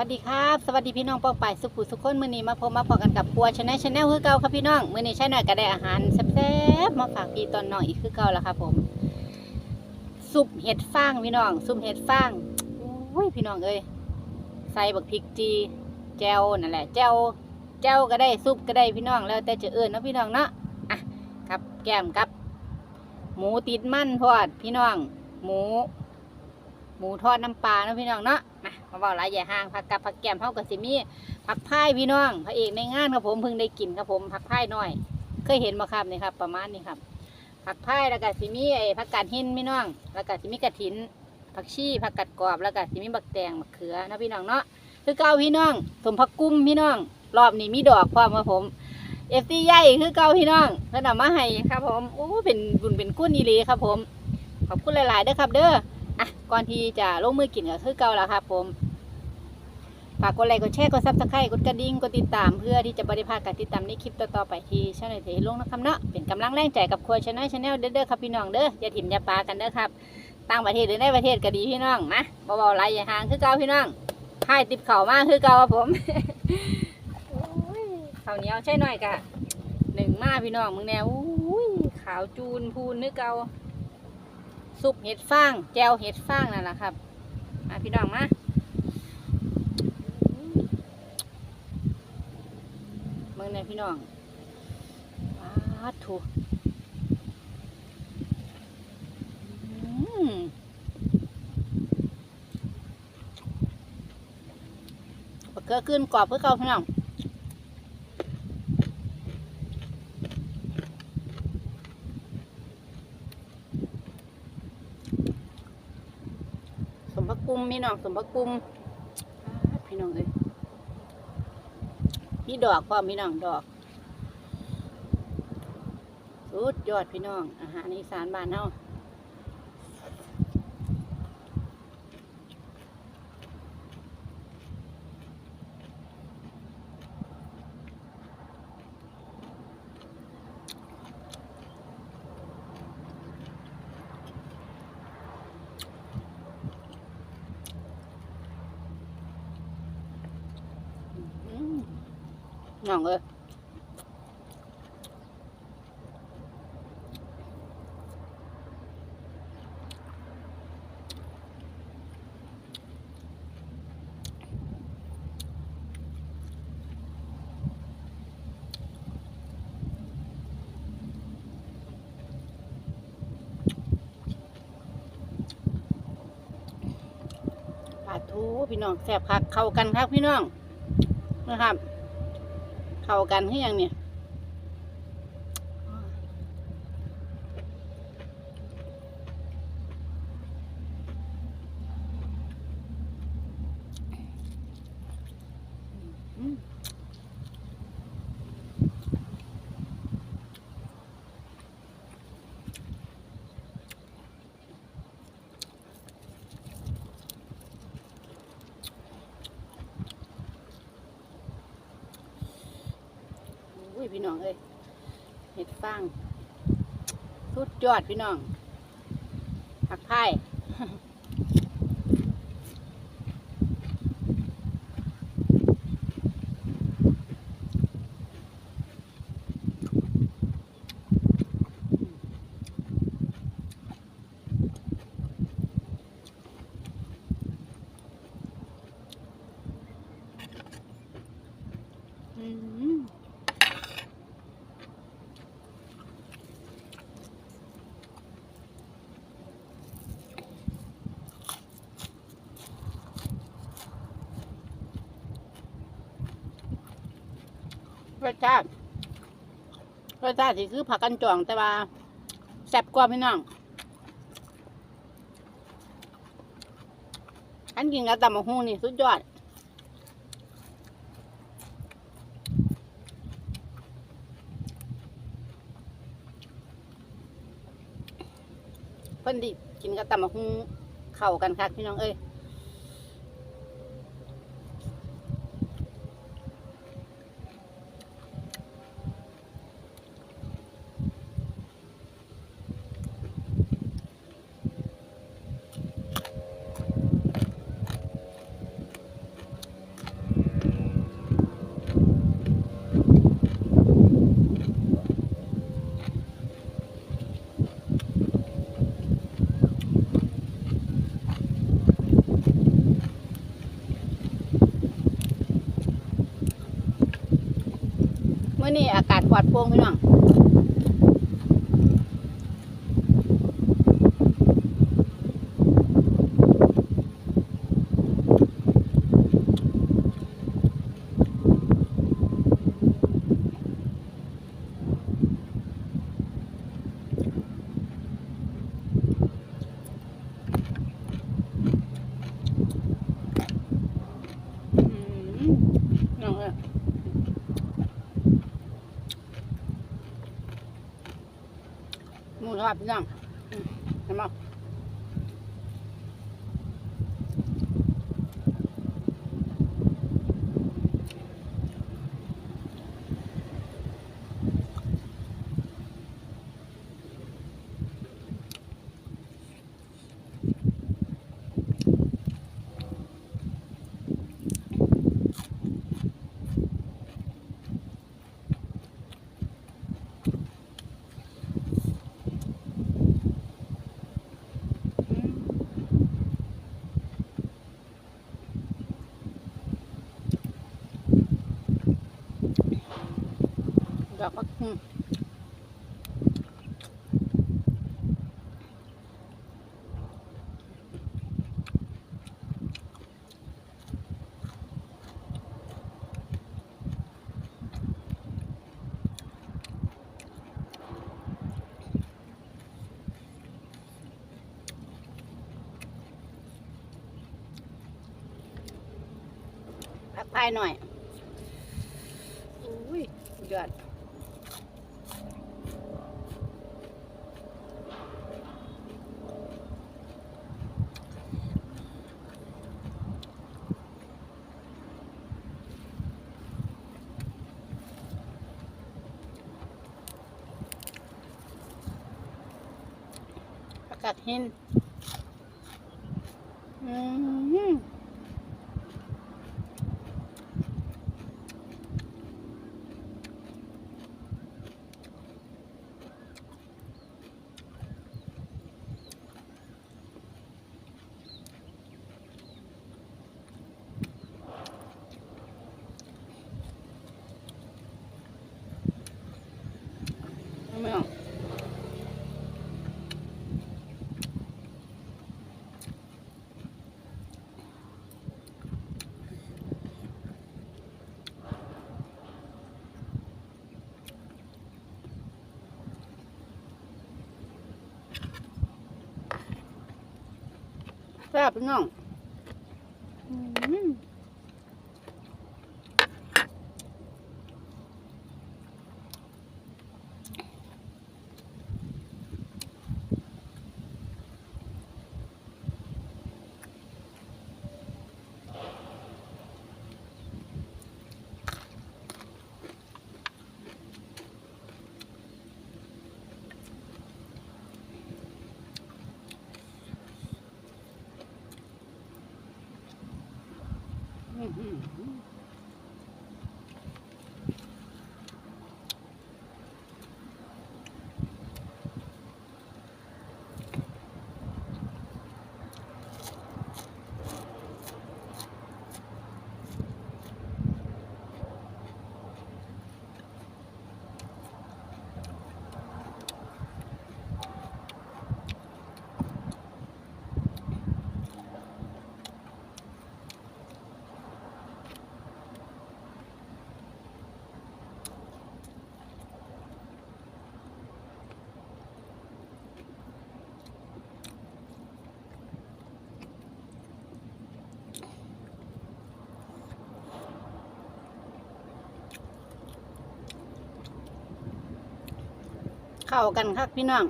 สวัสดีครับสวัสดีพี่น้องปองไปายสุขุสุขคนมือนี้มาพบมาพอกันกับครัวชาแนลชาแนลคือเก่าครับพี่น้องมือนี้ใช้หน่อยก็ได้อาหารแซ่บๆมาฝากพี่ตอนน้องอีกคือเก่าแล้วครับผมซุปเห็ดฟางพี่น้องซุปเห็ดฟางอุ้ยพี่น้องเอ้ยใส่บักพริกจีแจวนั่นแหละแจวแจวก็ได้ซุปก็ได้พี่น้องแล้วแต่จะเอื่นนาะพี่น้องเนาะอะกับแก้มกับ หมูติดมันทอดพี่น้อง หมู หมูทอดน้ำปลาเนาะพี่น้องเนาะมามาบอกหลายอย่าห่างผักกับผักแกมเฮากับสิมีผักพายพี่น้องพระเอกในงานครับผมเพิ่งได้กินครับผมผักพายน้อย เคยเห็นมาครับนี่ครับ ประมาณนี้ครับผักพายแล้วก็สิมีไอ้ผักกาดหินพี่น้อง แล้วก็สิมีกระถินผักชีผักกาดกรอบแล้วก็สิมีบักแตงบักเขือนะพี่น้องเนาะคือเก่าพี่น้องสมผักกุ้มพี่น้อง รอบนี้มีดอกพร้อมครับผมเอฟซีใหญ่คือเก่าพี่น้องเพิ่นเอามาให้ครับผมโอ้เป็นบุญเป็นกุ้นอีหลีครับผมขอบคุณหลายๆเด้อครับ เด้อ อะก่อนที่จะลงมือกินก็คือเก่าแล้วครับผมฝากกดไลค์กดแชร์กดซับสไครต์กดกระดิ่งกดติดตามเพื่อที่จะบริพาดการติดตามในคลิปต่อๆไปที่ช่องไหนที่ลงนะครับเนาะเป็นกำลังแรงใจกับครัวชาแนลชาแนลเด้อๆครับพี่น้องเด้ออย่าถิ่มอย่าปากันเด้อครับต่างประเทศหรือในประเทศก็ดีพี่น้องมาเบาๆไรอย่าห่างคือเก่าพี่น้องให้ติบเข่ามากคือเก่าครับผมโอ้ยข้าวเหนียวใช่หน่อยกะหนึ่งมาพี่น้องมึงแนวอุ้ยขาวจูนพูนนึกเก่า ซุปเห็ดฟาง แจวเห็ดฟางนั่นแหละครับมาพี่น้องมาเมืองในพี่น้องว้าถูเกลือขึ้นกรอบเพื่อเก่าพี่น้อง กุมมีน้องสมพักกุมพี่น้องเอ้ยมีดอกพ่อมพี่น้องดอกสุดยอดพี่น้อง อาหารอีสานบ้านเฮาอืม น้องเอ้ยปลาทูพี่น้องแซ่บคักเข้ากันครับพี่น้องนะครับ เข้ากันให้ยังเนี่ย พี่น้องเอ้ยเห็ดฟางสุดยอดพี่น้องผักไผ่อืม รสชาติรสชาติที่คือผักกันจ่องแต่ว่าแซ่บกว่าพี่น้องอันกินกับตำมะฮุ่งนี่สุดยอดเพิ่นดิกินกับตำมะฮุ่งเข้ากันคักพี่น้องเอ้ย มื่อนี้อากาศปลอดโปร่งพี่น้องอืมน้องเอ้ยหมูทอด พี่น้องเห็นไหม อกก็พักพายหน่อยอุ้ยยอด กาศเห็นอืม ซ่บพี่น้องอืมอืมอืมอืม เข้ากันครับพี่น้อง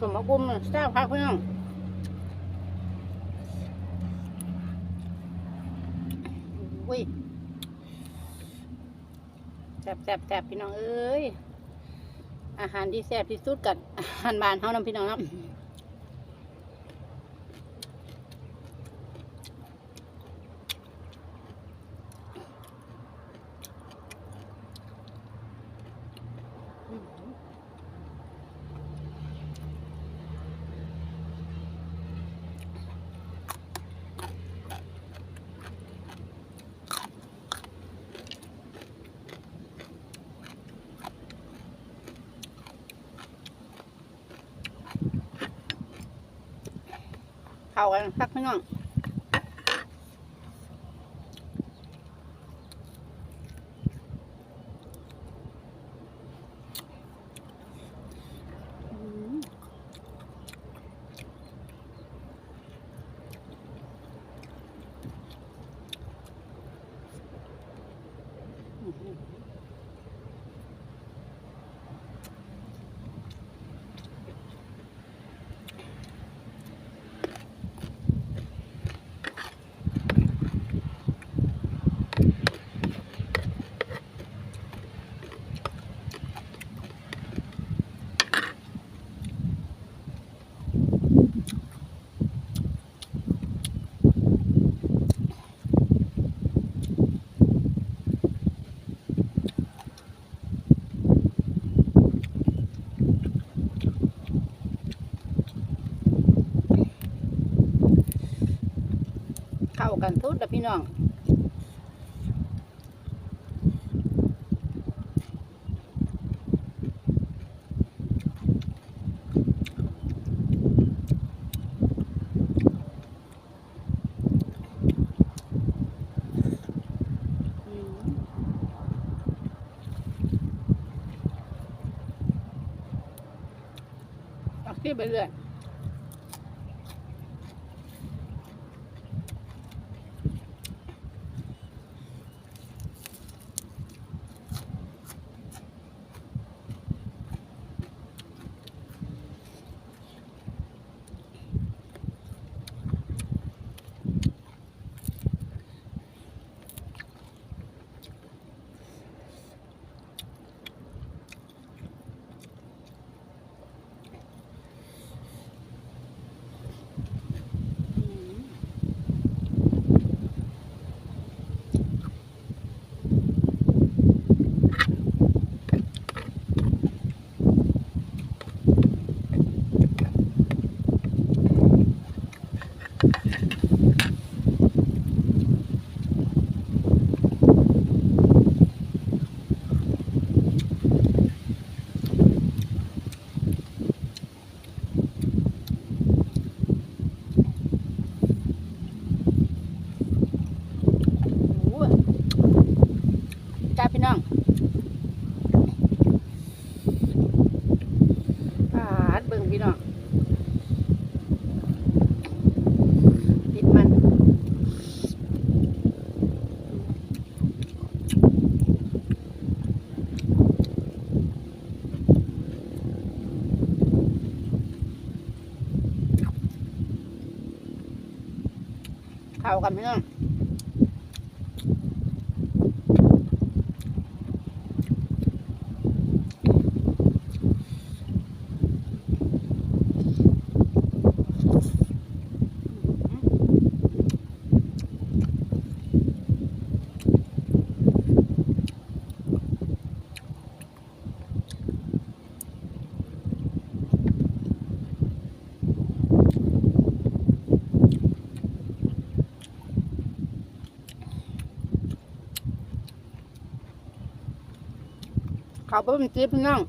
สมบักุมแซ่บครัเพื่อนอุ้ยแสบแสบแซ่บพี่น้องเอ้ย อาหารที่แสบที่สุดกับอาหารบานเท่าน้าพี่น้องครับ เขากันพักพี่น้อง Pasti. เข้ากันพี่น้อ เขาเป็นจีบพี่น้อง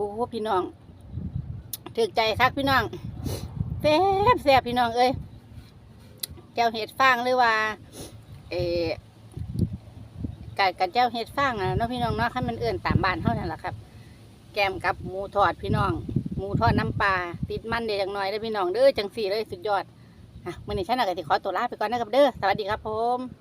อ้พี่น้องถึกใจคักพี่น้องแซ่บแซ่บพี่น้องเอ้ยเจ้าเห็ดฟางหรือว่า เออกักับเจ้าเห็ดฟางอะเนาะพี่น้องเนาะขั้นมันเอื่นตามบ้านเท่านั้นแหละครับ แกมกับหมูทอดพี่น้องหมูทอดน้ำปลาติดมันเด็ดจังหน่อยเด้พี่น้องเด้อจังสี่เลยสุดยอดอะมื่อนี้ฉันน่ะก็สิขอตัวลาไปก่อนนะครับเด้อสวัสดีครับผม